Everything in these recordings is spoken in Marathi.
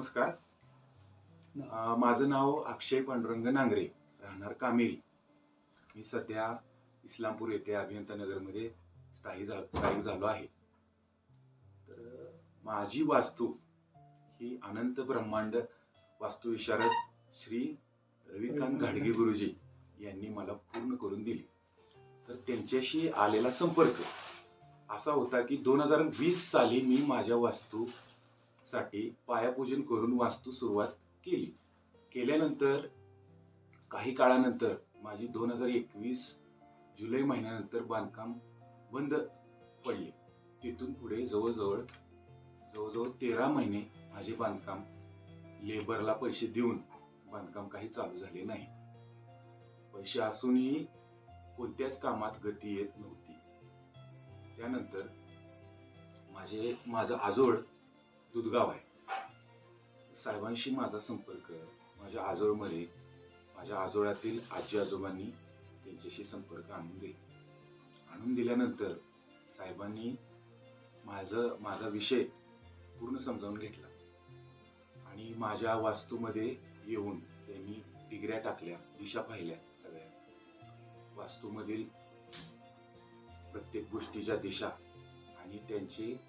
नमस्कार. अ, माझं नाव अक्षय पांडुरंग नांगरे. राहणार कामेरी. मी सध्या इस्लामपूर येथे अभियंता नगरमध्ये स्थायी झा स्थायिक झालो आहे. तर माझी वास्तू ही अनंत ब्रह्मांड वास्तुविशारद श्री रविकांत घाडगे गुरुजी यांनी मला पूर्ण करून दिली. तर त्यांच्याशी आलेला संपर्क असा होता की दोन हजार वीस साली मी माझ्या वास्तू साठी पायापूजन करून वास्तू सुरुवात केली. केल्यानंतर काही काळानंतर माझी दोन हजार एकवीस जुलै महिन्यानंतर बांधकाम बंद पडले. तिथून पुढे जवळजवळ जवळजवळ तेरा महिने माझे बांधकाम लेबरला पैसे देऊन बांधकाम काही चालू झाले नाही. पैसे असूनही कोणत्याच कामात गती येत नव्हती. त्यानंतर माझे माझं आजोळ दुधगाव आहे. साहेबांशी माझा संपर्क माझ्या आजोळमध्ये माझ्या आजोळातील आजी आजोबांनी त्यांच्याशी संपर्क आणून दिला. आणून दिल्यानंतर साहेबांनी माझं माझा विषय पूर्ण समजावून घेतला. आणि माझ्या वास्तूमध्ये येऊन त्यांनी डिग्र्या टाकल्या दिशा पाहिल्या सगळ्या. वास्तूमधील प्रत्येक गोष्टीच्या दिशा आणि त्यांचे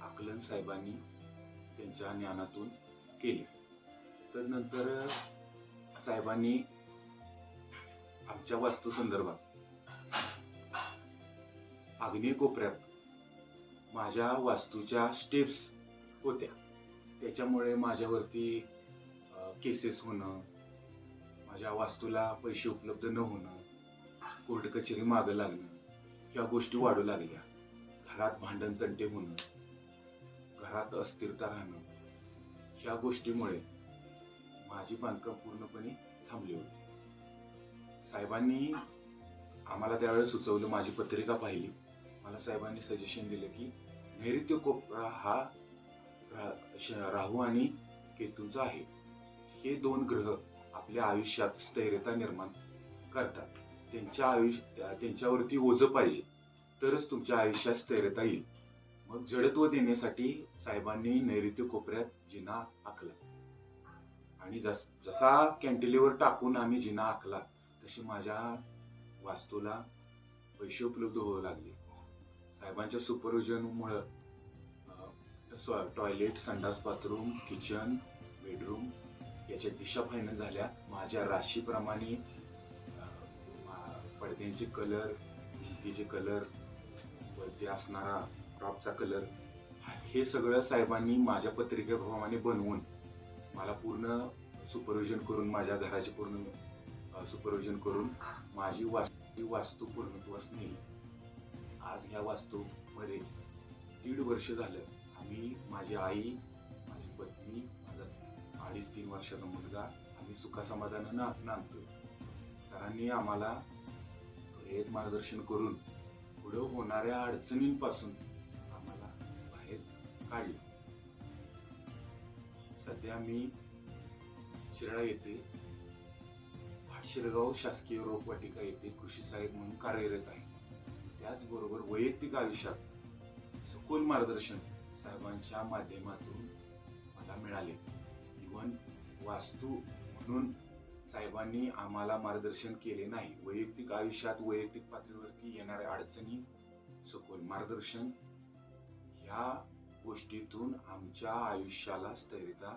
आकलन साहेबांनी त्यांच्या ज्ञानातून केले. तर नंतर साहेबांनी आमच्या वास्तूसंदर्भात आग्नेय कोपऱ्यात माझ्या वास्तूच्या स्टेप्स होत्या. त्याच्यामुळे माझ्यावरती केसेस होणं माझ्या वास्तूला पैसे उपलब्ध न होणं कोर्ट कचेरी मागं लागणं ह्या गोष्टी वाढू लागल्या. घरात भांडण तंटे होणं घरात अस्थिरता राहणं ह्या गोष्टीमुळे माझी बांधकाम पूर्णपणे थांबली होती. साहेबांनी आम्हाला त्यावेळेस सुचवलं माझी पत्रिका पाहिली. मला साहेबांनी सजेशन दिलं की नैऋत्य कोपरा हा श- राहू आणि केतूंचा आहे. हे दोन ग्रह आपल्या आयुष्यात स्थैर्यता निर्माण करतात. त्यांच्या आयुष्य त्यांच्यावरती ओझं पाहिजे. तरच तुमच्या आयुष्यात स्थैर्यता येईल. मग जडत्व देण्यासाठी साहेबांनी नैऋत्य कोपऱ्यात जिना आखला. आणि जस जसा कॅन्टिलीवर टाकून आम्ही जिना आखला तशी माझ्या वास्तूला पैसे उपलब्ध होऊ लागले. साहेबांच्या सुपरविजनमुळं टॉयलेट संडास बाथरूम किचन बेडरूम याच्या दिशा फायनल झाल्या. माझ्या राशीप्रमाणे मा- पडद्यांचे कलर भिंतीचे कलर वरती असणारा टॉपचा कलर हे सगळं साहेबांनी माझ्या पत्रिकेप्रमाणे बनवून मला पूर्ण सुपरविजन करून माझ्या घराचे पूर्ण सुपरविजन करून माझी वास्तू वास्तू पूर्णत्वास नेली आज ह्या वास्तूमध्ये दीड वर्ष झालं. आम्ही माझी आई माझी पत्नी माझा अडीच तीन वर्षाचा मुलगा आम्ही सुखासमाधानानं ना नांदतो सरांनी आम्हाला एक मार्गदर्शन करून पुढं होणाऱ्या अडचणींपासून काढले सध्या मी शिराळा येथे शिरगाव शासकीय रोपवाटिका येथे कृषी सहाय्यक म्हणून कार्यरत आहे. त्याचबरोबर वैयक्तिक आयुष्यात सखोल मार्गदर्शन साहेबांच्या माध्यमातून मला मिळाले. इवन वास्तू म्हणून साहेबांनी आम्हाला मार्गदर्शन केले नाही. वैयक्तिक आयुष्यात वैयक्तिक पातळीवरती येणाऱ्या अडचणी सखोल मार्गदर्शन ह्या गोष्टीतून आमच्या आयुष्याला स्थैर्यता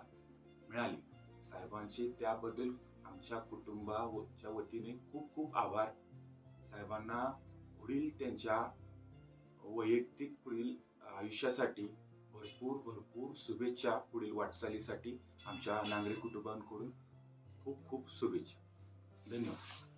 मिळाली. साहेबांचे त्याबद्दल आमच्या कुटुंबाच्या वतीने खूप खूप आभार. साहेबांना पुढील त्यांच्या वैयक्तिक पुढील आयुष्यासाठी भरपूर भरपूर शुभेच्छा पुढील वाटचालीसाठी आमच्या नांगरे कुटुंबांकडून खूप खूप शुभेच्छा. धन्यवाद.